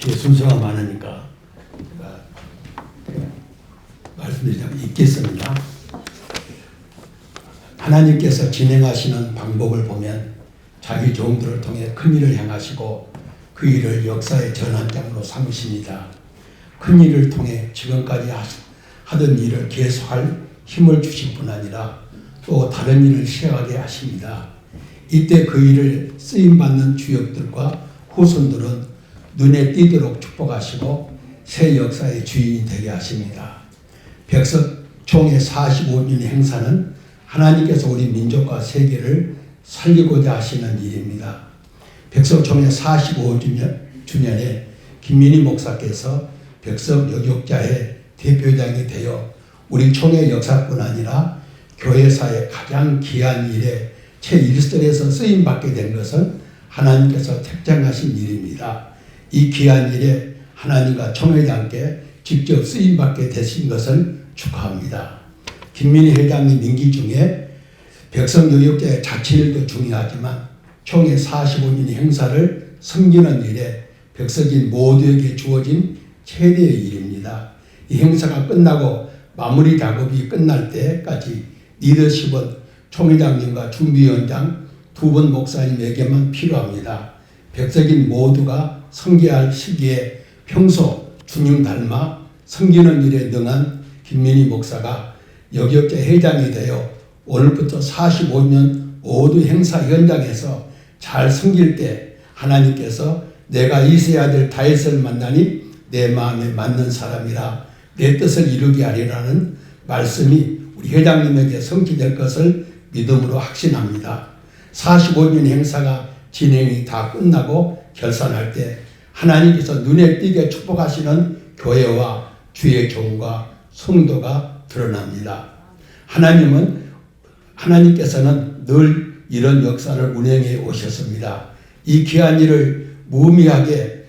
뒤에 순서가 많으니까 말씀드리자면 있겠습니다. 하나님께서 진행하시는 방법을 보면 자기 종들을 통해 큰 일을 행하시고 그 일을 역사의 전환장으로 삼으십니다. 큰 일을 통해 지금까지 하- 하던 일을 계속할 힘을 주실 뿐 아니라 또 다른 일을 시작하게 하십니다. 이때 그 일을 쓰임받는 주역들과 후손들은 눈에 띄도록 축복하시고 새 역사의 주인이 되게 하십니다. 백석 총의 45년 행사는 하나님께서 우리 민족과 세계를 살리고자 하시는 일입니다. 백석총회 45주년 주년에 김민희 목사께서 백석 여격자의 대표장이 되어 우리 총회 역사뿐 아니라 교회사의 가장 귀한 일에 제1선에서 쓰임 받게 된 것은 하나님께서 택정하신 일입니다. 이 귀한 일에 하나님과 총회장께 직접 쓰임 받게 되신 것을 축하합니다. 김민희 회장님 임기 중에 백성 교육자의 자치일도 중요하지만 총회 45년 행사를 섬기는 일에 백성인 모두에게 주어진 최대의 일입니다. 이 행사가 끝나고 마무리 작업이 끝날 때까지 리더십은 총회장님과 준비위원장 두 분 목사님에게만 필요합니다. 백성인 모두가 섬겨야 할 시기에 평소 주님 닮아 섬기는 일에 능한 김민희 목사가 여격자 회장이 되어 오늘부터 45년 모두 행사 현장에서 잘 섬길 때 하나님께서 내가 이세야 될 다윗을 만나니 내 마음에 맞는 사람이라 내 뜻을 이루게 하리라는 말씀이 우리 회장님에게 성취될 것을 믿음으로 확신합니다. 45년 행사가 진행이 다 끝나고 결산할 때 하나님께서 눈에 띄게 축복하시는 교회와 주의 종과 성도가 드러납니다. 하나님은 하나님께서는 늘 이런 역사를 운행해 오셨습니다. 이 귀한 일을 무의미하게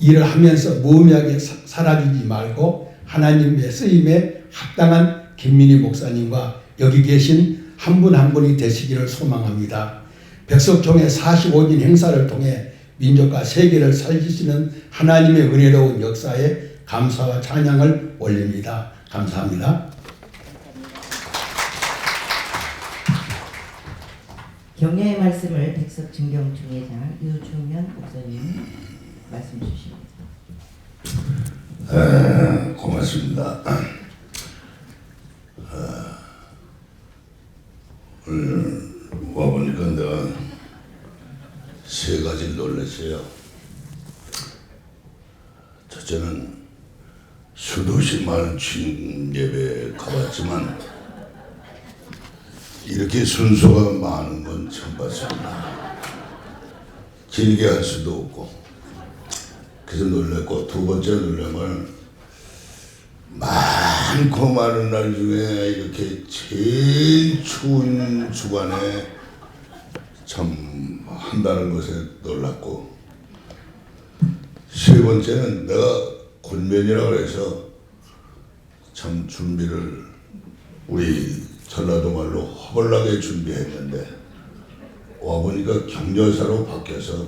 일을 하면서 무의미하게 사- 사라지지 말고 하나님의 쓰임에 합당한 김민희 목사님과 여기 계신 한 분한 분이 되시기를 소망합니다. 백석총회 45년 행사를 통해 민족과 세계를 살리시는 하나님의 은혜로운 역사에 감사와 찬양을 올립니다. 감사합니다. 격려의 말씀을 백석 증경 중회장 유중현 목사님 말씀 주십니다. 에, 고맙습니다. 아, 오늘 와보니까 내가 세 놀랐어요. 첫째는 수도시 많은 주님 예배에 가봤지만 이렇게 순서가 많은 건 처음 봤습니다. 길게 할 수도 없고 그래서 놀랬고 두 번째 건 많고 많은 날 중에 이렇게 제일 추운 주간에 참 한다는 것에 놀랐고 세 번째는 내가 군면이라 그래서 참 준비를 우리 전라도 말로 허벌나게 준비했는데 와보니까 경전사로 바뀌어서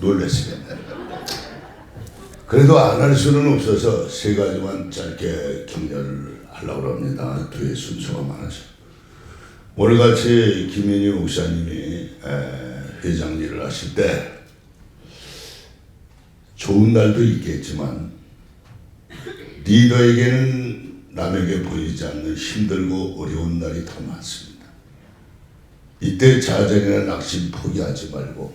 놀랐습니다. 그래도 안 할 수는 없어서 세 가지만 짧게 격려를 하려고 합니다. 뒤에 순서가 많아서. 오늘같이 김인희 목사님이 에, 회장 일을 하실 때 좋은 날도 있겠지만 리더에게는 남에게 보이지 않는 힘들고 어려운 날이 더 많습니다. 이때 자전이나 낙심 포기하지 말고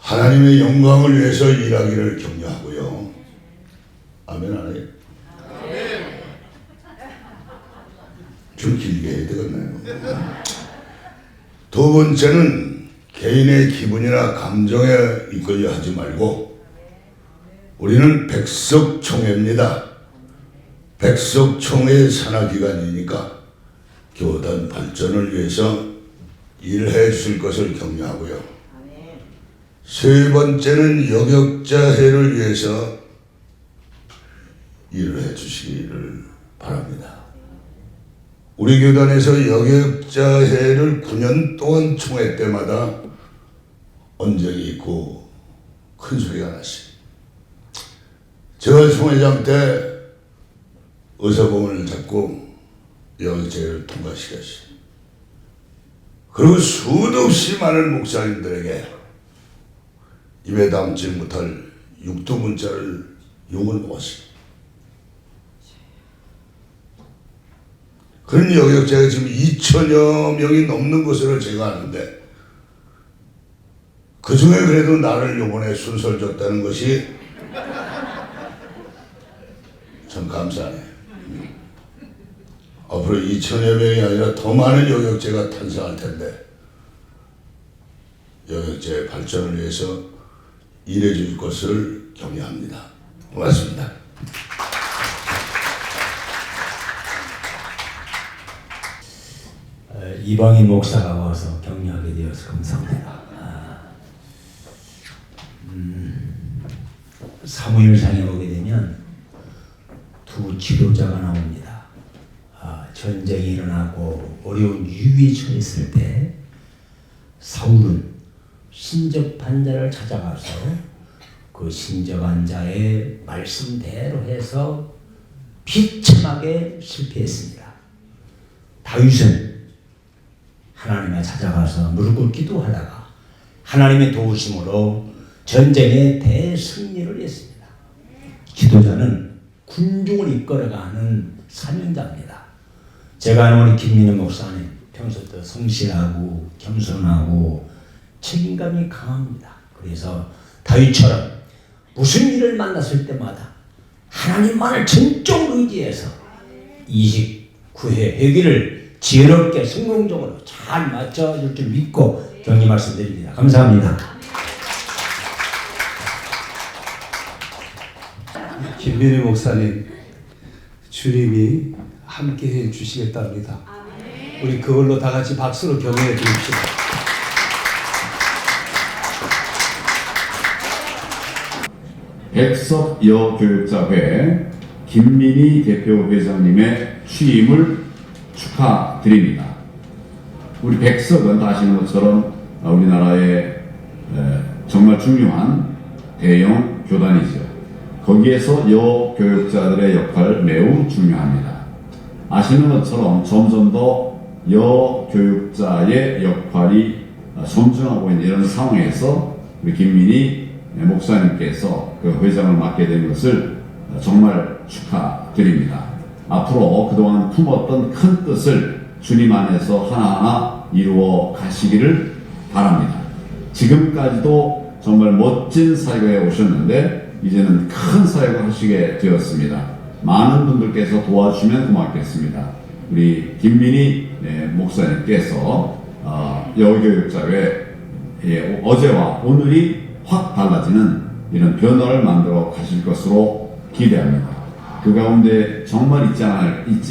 하나님의 영광을 위해서 일하기를 격려하고요. 아멘 안해 요? 좀 길게 해야 되겠네요. 두 번째는 개인의 기분이나 감정에 이끌려 하지 말고 우리는 백석총회입니다. 백석총회 산하기관이니까 교단 발전을 위해서 일해 줄 것을 격려하고요. 세 번째는 여격자회를 위해서 일을 해 주시기를 바랍니다. 우리 교단에서 여격자회를 9년 동안 총회 때마다 언적이 있고 큰 소리가 났어요. 제가 총회장 때 의사공을 잡고 영제를 통과시켰어요. 그리고 수도 없이 많은 목사님들에게 입에 담지 못할 육두 문자를 욕을 먹었어요. 그런 여격자가 지금 2천여 명이 넘는 것으로 제가 아는데 그 중에 그래도 나를 요번에 순서를 줬다는 것이 참 감사하네. 앞으로 2천여 명이 아니라 더 많은 여격제가 탄생할 텐데 여격제 발전을 위해서 일해 줄 것을 격려합니다. 고맙습니다. 어, 이방인 목사가 와서 격려하게 되어서 감사합니다. 아, 음, 사무엘상에 보게 되면 두 지도자가 나옵니다. 아, 전쟁이 일어나고 어려운 위기에 처했을 때 사울은 신접한 자를 찾아가서 그 신접한 자의 말씀대로 해서 비참하게 실패했습니다. 다윗은 하나님을 찾아가서 무릎 꿇 기도 하다가 하나님의 도우심으로 전쟁에 대승리를 했습니다. 지도자는 군중을 이끌어가는 사명자입니다. 제가 아는 우리 김민호 목사님 평소부터 성실하고 겸손하고 책임감이 강합니다. 그래서 다윗처럼 무슨 일을 만났을 때마다 하나님만을 전적으로 의지해서 29회 회기를 지혜롭게 성공적으로 잘 맞춰줄 줄 믿고 격려 말씀드립니다. 감사합니다. 김민희 목사님, 주님이 함께 해 주시겠답니다. 우리 그걸로 다 같이 박수로 격려해 주십시오. 백석 여교육자회 김민희 대표 회장님의 취임을 축하 드립니다. 우리 백석은 다 아시는 것처럼 우리나라의 에, 정말 중요한 대형 교단이죠. 거기에서 여 교육자들의 역할 매우 중요합니다. 아시는 것처럼 점점 더 여 교육자의 역할이 어, 점증하고 있는 이런 상황에서 우리 김민희 목사님께서 그 회장을 맡게 된 것을 어, 정말 축하드립니다. 앞으로 그동안 품었던 큰 뜻을 주님 안에서 하나하나 이루어 가시기를 바랍니다. 지금까지도 정말 멋진 사역에 오셨는데 이제는 큰 사역을 하시게 되었습니다. 많은 분들께서 도와주시면 고맙겠습니다. 우리 김민희 네, 목사님께서 어, 여교육자회 예, 어제와 오늘이 확 달라지는 이런 변화를 만들어 가실 것으로 기대합니다. 그 가운데 정말 잊지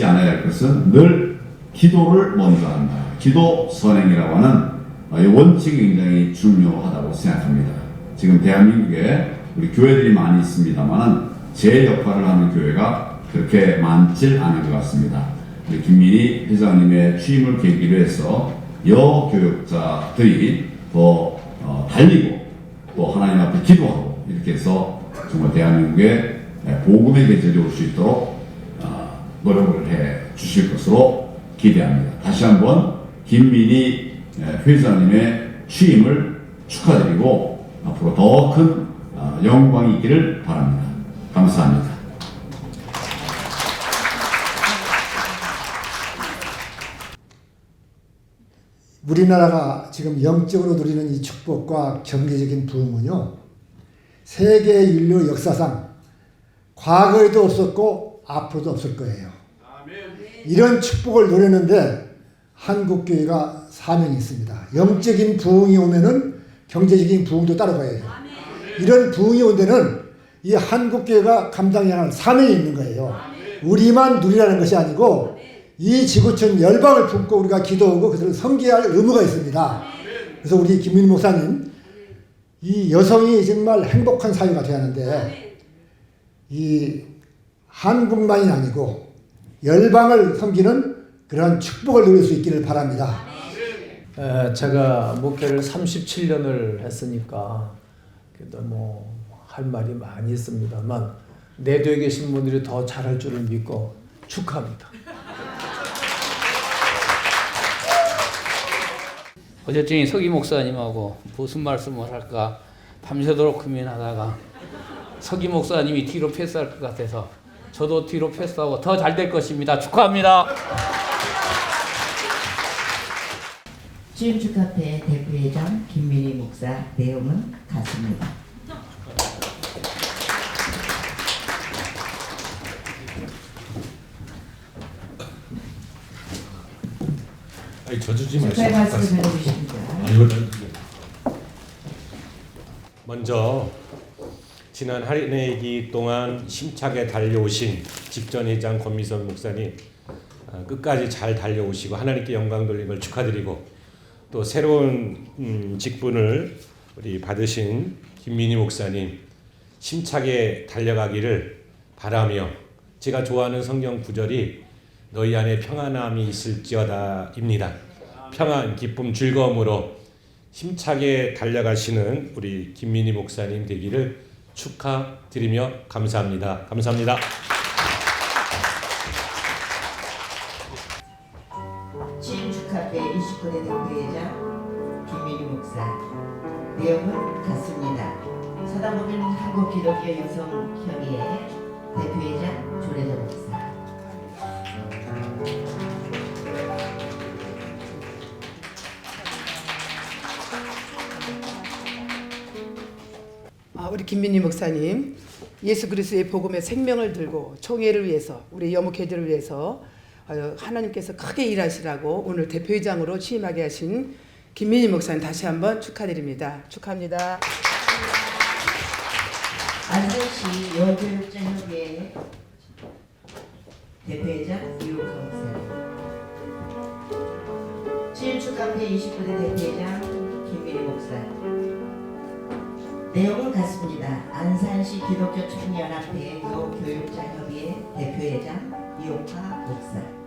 않아야, 할 것은 늘 기도를 먼저 한다. 기도 선행이라고 하는 어, 이 원칙이 굉장히 중요하다고 생각합니다. 지금 대한민국에 우리 교회들이 많이 있습니다만은 제 역할을 하는 교회가 그렇게 많질 않은 것 같습니다. 우리 김민희 회장님의 취임을 계기로 해서 여 교육자들이 더 어, 달리고 또 하나님 앞에 기도하고 이렇게 해서 정말 대한민국에 복음의 계절이 올 수 있도록 어, 노력을 해 주실 것으로 기대합니다. 다시 한번 김민희 회장님의 취임을 축하드리고 앞으로 더큰 어, 영광이 있기를 바랍니다. 감사합니다. 우리나라가 지금 영적으로 누리는 이 축복과 경제적인 부흥은요, 세계 인류 역사상 과거에도 없었고 앞으로도 없을 거예요. 이런 축복을 누리는데 한국교회가 사명이 있습니다. 영적인 부흥이 오면은 경제적인 부흥도 따라가야죠. 이런 부흥이 온 데는 이 한국교회가 감당해야 할 사명이 있는 거예요. 우리만 누리라는 것이 아니고 이 지구촌 열방을 품고 우리가 기도하고 그들을 섬겨야 할 의무가 있습니다. 그래서 우리 김민 목사님, 이 여성이 정말 행복한 사회가 되어야 하는데, 이 한국만이 아니고 열방을 섬기는 그러한 축복을 누릴 수 있기를 바랍니다. 에, 제가 목회를 37년을 했으니까 그래도 뭐 할 말이 많이 있습니다만 내도에 계신 분들이 더 잘할 줄을 믿고 축하합니다. 어쨌든 서기 목사님하고 무슨 말씀을 할까 밤새도록 고민하다가 서기 목사님이 뒤로 패스할 것 같아서 저도 뒤로 패스하고 더 잘 될 것입니다. 축하합니다. 취임 축하회 대표회장 김민희 목사 내용은 같습니다. 아니 져주지 축하의 마시고 말씀 해주십니다. 이거는 먼저 지난 할인회기 동안 심차게 달려오신 직전회장 권미선 목사님 아, 끝까지 잘 달려오시고 하나님께 영광 걸 축하드리고 또 새로운 음, 직분을 우리 받으신 김민희 목사님 심차게 달려가기를 바라며 제가 좋아하는 성경 구절이 너희 안에 평안함이 있을지어다입니다. 평안, 기쁨, 즐거움으로 힘차게 달려가시는 우리 김민희 목사님 되기를 축하드리며 감사합니다. 감사합니다. 취임 축하회 29대 대표회장 김민희 목사 내용은 같습니다. 서다보면 한국기독교 여성협의회 대표회장 조례자 목사 김민희 목사님 예수 그리스도의 복음의 생명을 들고 총회를 위해서 우리 여목회들을 위해서 어, 하나님께서 크게 일하시라고 오늘 대표회장으로 취임하게 하신 김민희 목사님 다시 한번 축하드립니다. 축하합니다. 안산시 여교육자협의회 대표회장 이용성 목사님 취임 축하회 29대 대표회장 김민희 목사 내용은 같습니다. 안산시 기독교 총연합회 여교육자협의회 대표회장 이용화 목사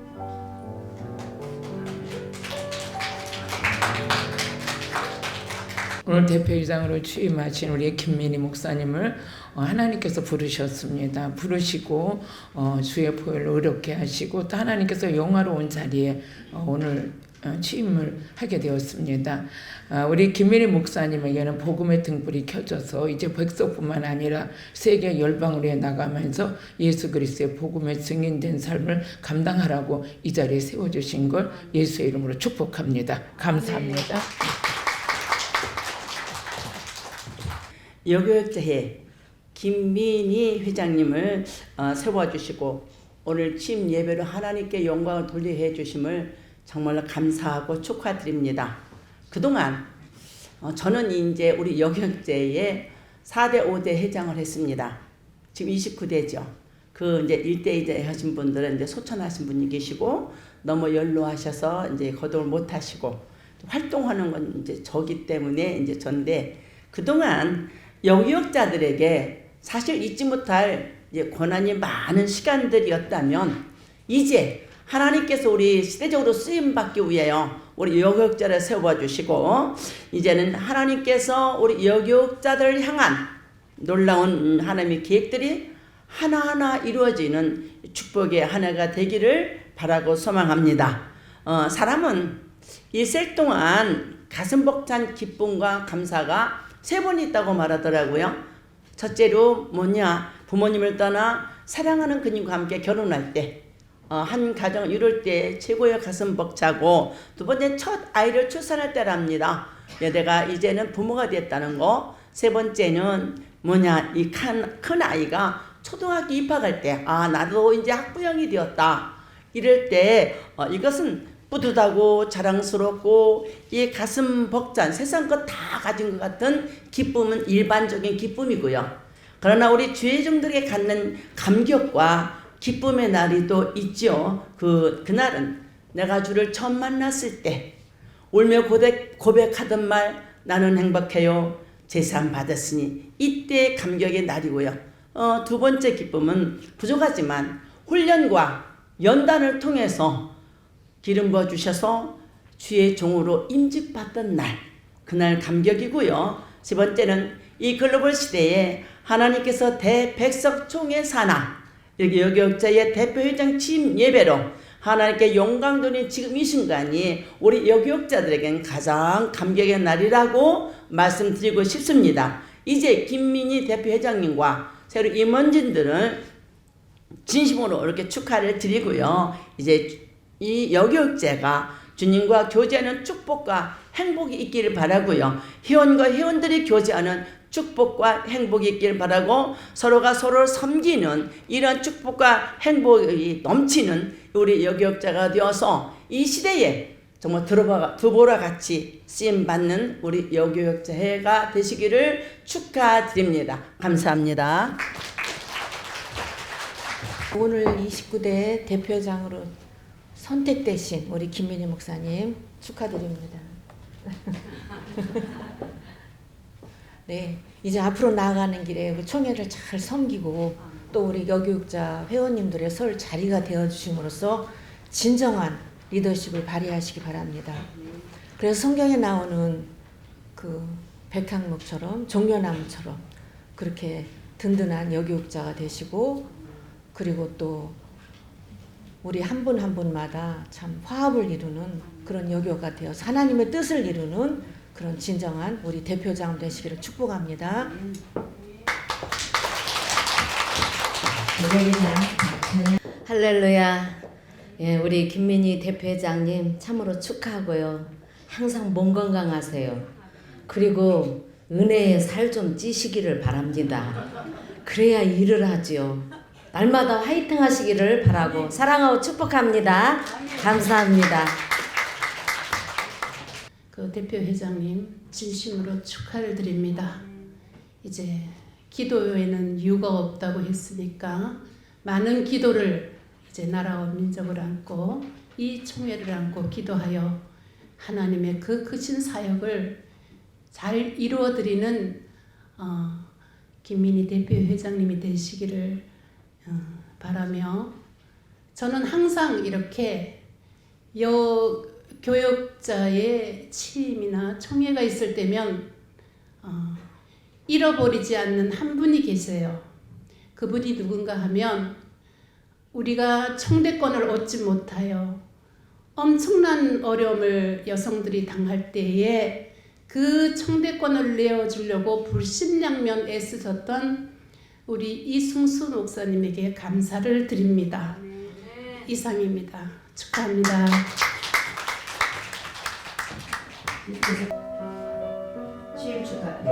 오늘 대표이장으로 취임하신 우리 김민희 목사님을 어, 하나님께서 부르셨습니다. 부르시고 어, 주의 보혈을 의롭게 하시고 또 하나님께서 영화로운 자리에 어, 오늘 어, 취임을 하게 되었습니다. 아, 우리 김민희 목사님에게는 복음의 등불이 켜져서 이제 백석뿐만 아니라 세계 열방으로 나가면서 예수 그리스도의 복음의 증인된 삶을 감당하라고 이 자리에 세워주신 걸 예수의 이름으로 축복합니다. 감사합니다. 여교육자회 김민희 회장님을 어, 세워주시고 오늘 취임 예배로 하나님께 영광을 돌리게 해주심을 정말로 감사하고 축하드립니다. 그동안 어, 저는 이제 우리 여교육제의 4대 5대 회장을 했습니다. 지금 29대죠. 그 이제 1대 2대 하신 분들은 이제 소천하신 분이 계시고 너무 연로하셔서 이제 거동을 못 하시고 활동하는 건 이제 저기 때문에 이제 전데 그동안 여기역자들에게 사실 잊지 못할 권한이 많은 시간들이었다면 이제 하나님께서 우리 시대적으로 쓰임 받기 위하여 우리 여기역자를 세워 주시고 이제는 하나님께서 우리 여기역자들을 향한 놀라운 하나님의 계획들이 하나하나 이루어지는 축복의 한 해가 되기를 바라고 소망합니다. 어, 사람은 일생 동안 가슴 벅찬 기쁨과 감사가 세 번 있다고 말하더라고요. 첫째로 뭐냐 부모님을 떠나 사랑하는 그님과 함께 결혼할 때, 어, 한 가정을 이룰 때 최고의 가슴 벅차고 두 번째 첫 아이를 출산할 때랍니다. 내가 이제는 부모가 됐다는 거. 세 번째는 뭐냐 이 큰 아이가 초등학교 입학할 때, 아 나도 이제 학부형이 되었다. 이럴 때 어, 이것은 뿌듯하고 자랑스럽고 이 가슴 벅찬 세상 것 다 가진 것 같은 기쁨은 일반적인 기쁨이고요. 그러나 우리 주의종들에게 갖는 감격과 기쁨의 날이 또 있죠. 그 그날은 내가 주를 처음 만났을 때 울며 고백, 고백하던 말 나는 행복해요. 제산 받았으니 이때 감격의 날이고요. 어, 두 번째 기쁨은 부족하지만 훈련과 연단을 통해서 기름 부어 주셔서 주의 종으로 임직받던 날 그날 감격이고요. 세 번째는 이 글로벌 시대에 하나님께서 대백석 총회 산하 여기 여기역자의 대표회장 취임 예배로 하나님께 영광 돌린 지금 이 순간이 우리 여기역자들에겐 가장 감격의 날이라고 말씀드리고 싶습니다. 이제 김민희 대표회장님과 새로 임원진들은 진심으로 이렇게 축하를 드리고요. 이제 이 여교육제가 주님과 교제하는 축복과 행복이 있기를 바라고요. 회원과 회원들이 교제하는 축복과 행복이 있기를 바라고 서로가 서로를 섬기는 이런 축복과 행복이 넘치는 우리 여교육자가 되어서 이 시대에 정말 드보라, 드보라 같이 쓰임 받는 우리 여교육자 해가 되시기를 축하드립니다. 감사합니다. 오늘 29대 대표장으로 선택되신 우리 김민희 목사님 축하드립니다. 네, 이제 앞으로 나아가는 길에 그 총회를 잘 섬기고 또 우리 여교육자 회원님들의 설 자리가 되어 주심으로써 진정한 리더십을 발휘하시기 바랍니다. 그래서 성경에 나오는 그 백향목처럼 종려나무처럼 그렇게 든든한 여교육자가 되시고 그리고 또 우리 한 분한 분마다 참 화합을 이루는 그런 여교가 되어서 하나님의 뜻을 이루는 그런 진정한 우리 대표장 되시기를 축복합니다. 할렐루야. 예, 우리 김민희 대표회장님 참으로 축하하고요. 항상 몸 건강하세요. 그리고 은혜의 살 좀 찌시기를 바랍니다. 그래야 일을 하지요. 날마다 화이팅 하시기를 바라고 사랑하고 축복합니다. 감사합니다. 그 대표 회장님 진심으로 축하를 드립니다. 이제 기도에는 유가 없다고 했으니까 많은 기도를 이제 나라와 민족을 안고 이 총회를 안고 기도하여 하나님의 그 크신 사역을 잘 이루어 드리는 어, 김민희 대표 회장님이 되시기를 어, 바라며 저는 항상 이렇게 여 교역자의 취임이나 총회가 있을 때면 어, 잃어버리지 않는 한 분이 계세요. 그분이 누군가 하면 우리가 청대권을 얻지 못하여 엄청난 어려움을 여성들이 당할 때에 그 청대권을 내어주려고 불신양면 애쓰셨던 우리 이승수 목사님에게 감사를 드립니다. 이상입니다. 축하합니다. 취임 축하패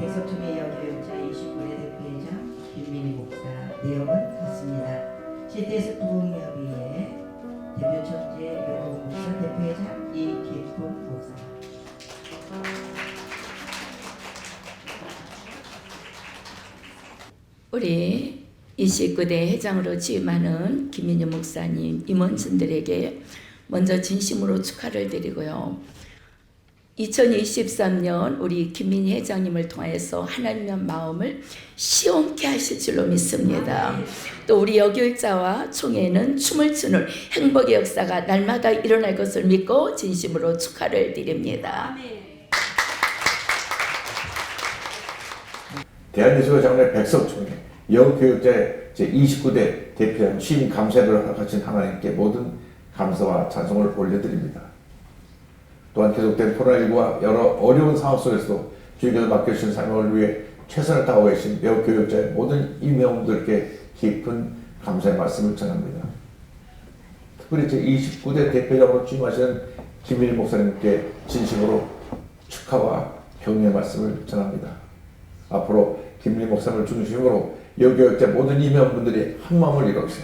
백석총회 여교육자 29대 대표회장 김민희 목사 내용은 같습니다. CTS 부흥협의회 대표 천재 요구 목사 대표회장 이기쁨 목사 우리 29대 회장으로 취임하는 김민희 목사님, 임원진들에게 먼저 진심으로 축하를 드리고요. 2023년 우리 김민희 회장님을 통해서 하나님의 마음을 시원케 하실 줄로 믿습니다. 또 우리 여교육자와 총회는 춤을 추는 행복의 역사가 날마다 일어날 것을 믿고 진심으로 축하를 드립니다. 대한예수교 장례 백석총회 영교육제 제29대 대표한 취임 감사를 거친 하나님께 모든 감사와 찬송을 올려드립니다. 또한 계속된 코로나19와 여러 어려운 상황 속에서도 주님께서 맡겨주신 삶을 위해 최선을 다하고 계신 여교육자의 모든 임명들께 깊은 감사의 말씀을 전합니다. 특별히 제29대 대표장으로 취임하시는 김민희 목사님께 진심으로 축하와 격려의 말씀을 전합니다. 앞으로 김민희 목사님을 중심으로 여교육자 모든 임명분들이 한마음을 이뤄서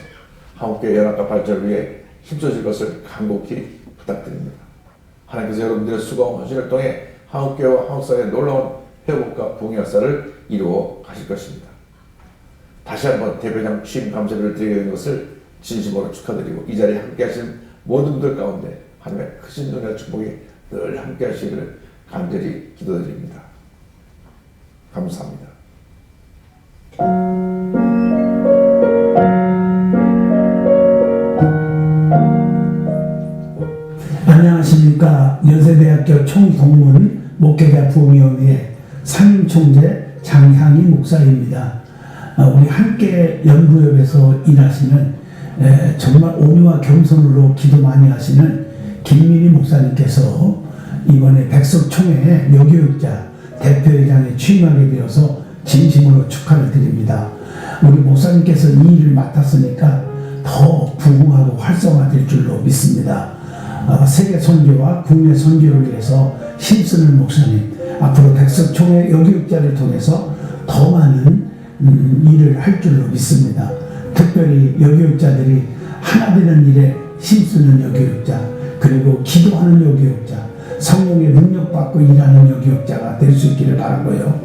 한국교회 연합과 발전을 위해 힘써질 것을 간곡히 부탁드립니다. 하나님께서 여러분들의 수고와 헌신을 통해 한국교회와 한국사회의 놀라운 회복과 부흥의 역사를 이루어 가실 것입니다. 다시 한번 대표장 취임 감사를 드리게 된 것을 진심으로 축하드리고 이 자리에 함께 하신 모든 분들 가운데 하나님의 크신 은혜와 축복이 늘 함께 하시기를 간절히 기도드립니다. 감사합니다. 안녕하십니까. 연세대학교 총동문 목회자 부흥위원회 상임총재 장향희 목사입니다. 아, 우리 함께 연구협에서 일하시는 에, 정말 온유와 겸손으로 기도 많이 하시는 김민희 목사님께서 이번에 백석총회 여교육자 대표회장에 취임하게 되어서 진심으로 축하를 드립니다. 우리 목사님께서 이 일을 맡았으니까 더 부흥하고 활성화될 줄로 믿습니다. 어, 세계 선교와 국내 선교를 위해서 힘쓰는 목사님 앞으로 백석총회 여교육자를 통해서 더 많은 음, 일을 할 줄로 믿습니다. 특별히 여교육자들이 하나 되는 일에 힘쓰는 여교육자 그리고 기도하는 여교육자 성령의 능력받고 일하는 여교육자가 될 수 있기를 바라고요.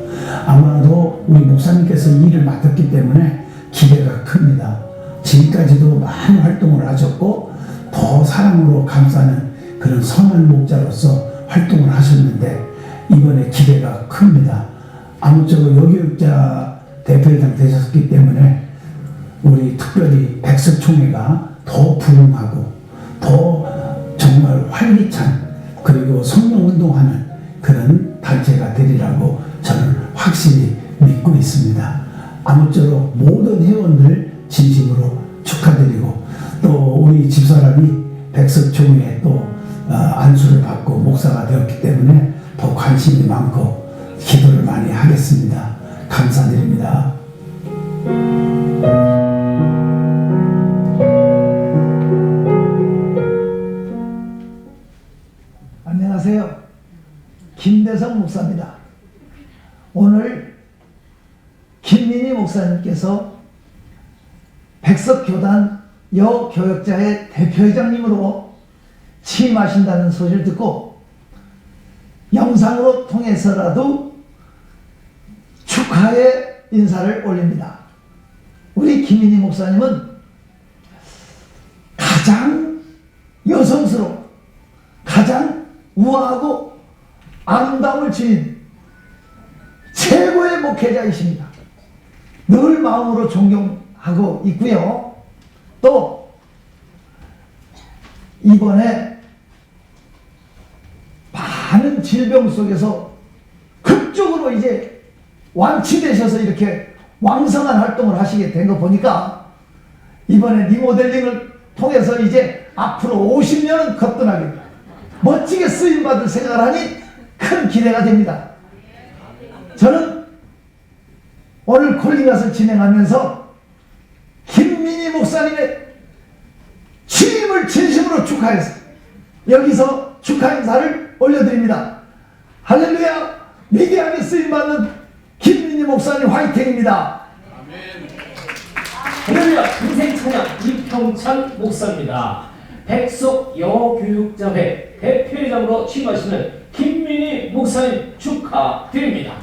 아마도 우리 목사님께서 이 일을 맡았기 때문에 기대가 큽니다. 지금까지도 많은 활동을 하셨고 더 사랑으로 감싸는 그런 선한 목자로서 활동을 하셨는데 이번에 기대가 큽니다. 아무쪼록 여교육자 대표회장 되셨기 때문에 우리 특별히 백석총회가 더 부흥하고 더 정말 활기찬 그리고 성령운동하는 그런 단체가 되리라고 저는 확실히 믿고 있습니다. 아무쪼록 모든 회원들 진심으로 축하드리고 또 우리 집사람이 백석총회에 또 어, 안수를 받고 목사가 되었기 때문에 더 관심이 많고 기도를 많이 하겠습니다. 감사드립니다. 안녕하세요. 김대성 목사입니다. 오늘 김민희 목사님께서 백석교단 여교역자의 대표회장님으로 취임하신다는 소식을 듣고 영상으로 통해서라도 축하의 인사를 올립니다. 우리 김민희 목사님은 가장 여성스러워 가장 우아하고 아름다움을 지닌 최고의 목회자이십니다. 늘 마음으로 존경하고 있고요. 또 이번에 많은 질병 속에서 극적으로 이제 완치되셔서 이렇게 왕성한 활동을 하시게 된 거 보니까 이번에 리모델링을 통해서 이제 앞으로 50년은 거뜬하게 멋지게 쓰임 받을 생각을 하니 큰 기대가 됩니다. 저는 오늘 콜링앗을 진행하면서 김민희 목사님의 취임을 진심으로 축하해서 여기서 축하 인사를 올려드립니다. 할렐루야! 위대하게 쓰임받는 김민희 목사님 화이팅입니다. 할렐루야 인생 찬양 이평찬 목사입니다. 백석 여교육자회 대표회장으로 취임하시는 김민희 목사님 축하드립니다.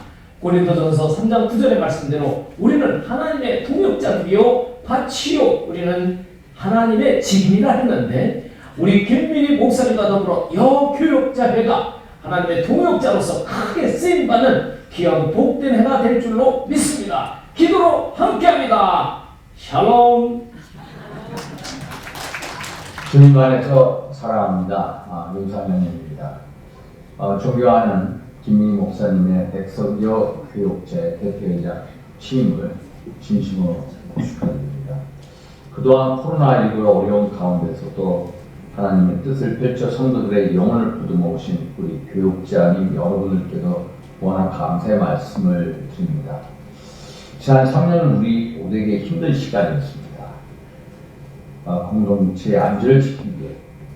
고린도전서 3장 9절의 말씀대로 우리는 하나님의 동역자들이요 밭이요 우리는 하나님의 직이라 했는데 우리 김민희 목사님과 더불어 여교육자회가 하나님의 동역자로서 크게 쓰임받는 귀한 복된 해가 될 줄로 믿습니다. 기도로 함께합니다. 샬롬 주님 안에서 사랑합니다. 아, 윤상현입니다. 어, 존경하는 김민희 목사님의 백석여 교육제 대표이자 취임을 진심으로 축하드립니다. 그동안 코로나19의 어려운 가운데서도 하나님의 뜻을 펼쳐 성도들의 영혼을 부듬어 오신 우리 교육자님 여러분들께도 워낙 감사의 말씀을 드립니다. 지난 3년은 우리 모두에게 힘든 시간이었습니다. 어, 공동체의 안전을 지키기 위해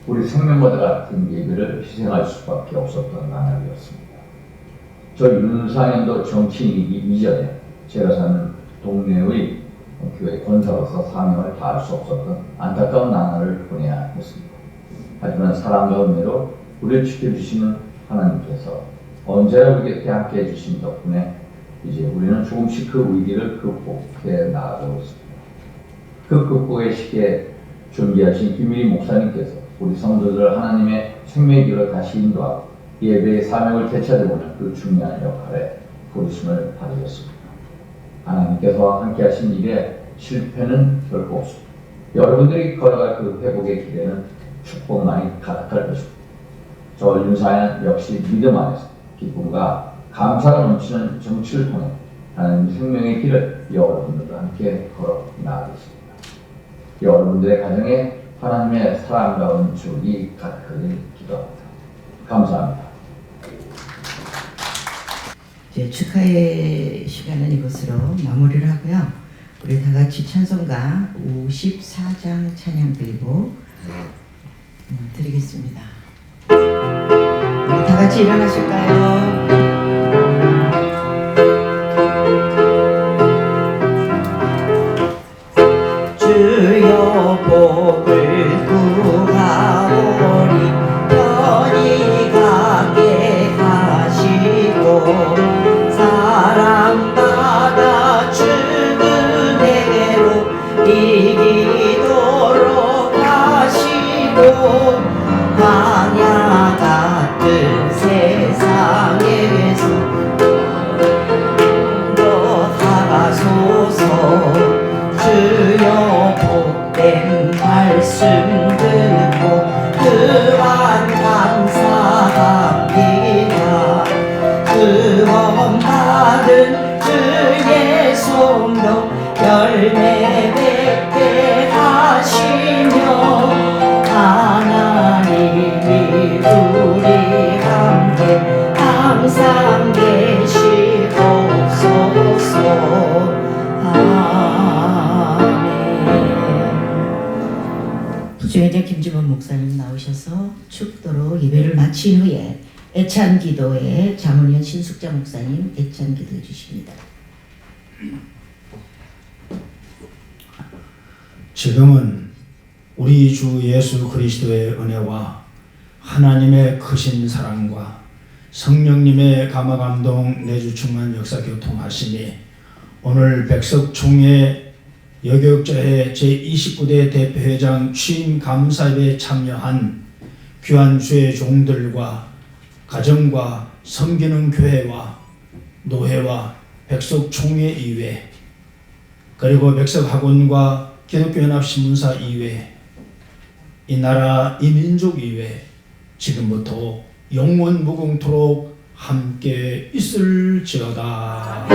우리 생명과도 같은 예배를 희생할 수밖에 없었던 나날이었습니다. 저 윤상현도 정치인이기 이전에 제가 사는 동네의 권사로서 사명을 다할 수 없었던 안타까운 나날을 보내야 했습니다. 하지만 사랑과 은혜로 우리를 지켜주시는 하나님께서 언제나 우리 곁에 함께 해주신 덕분에 이제 우리는 조금씩 그 위기를 극복해 나가고 있습니다. 그 극복의 시기에 준비하신 김민희 목사님께서 우리 성도들 하나님의 생명의 길을 다시 인도하고 예배의 사명을 되찾아보는 그 중요한 역할에 부르심을 받으셨습니다. 하나님께서 함께하신 일에 실패는 결코 없습니다. 여러분들이 걸어갈 그 회복의 길에는 축복만이 가득할 것입니다. 저 윤사연 역시 믿음 안에서 기쁨과 감사가 넘치는 정치를 통해 하나님 생명의 길을 여러분들과 함께 걸어 나가겠습니다. 여러분들의 가정에 하나님의 사랑과 은총이 가득하길 기도합니다. 감사합니다. 이제 축하의 시간은 이것으로 마무리를 하고요. 우리 다 같이 찬송가 54장 찬양 드리고 음, 드리겠습니다. 우리 다 같이 일어나실까요? 말 애찬 기도에 장훈현 신숙자 목사님 애찬 기도해 주십니다. 지금은 우리 주 예수 그리스도의 은혜와 하나님의 크신 사랑과 성령님의 감화감동 내주 충만 역사 교통하시니 오늘 백석 총회 여교육자회 제29대 대표회장 취임 감사회에 참여한 귀한 주의 종들과 가정과 섬기는 교회와 노회와 백석총회 이외 그리고 백석학원과 기독교연합신문사 이외 이 나라 이 민족 이외 지금부터 영원 무궁토록 함께 있을지어다.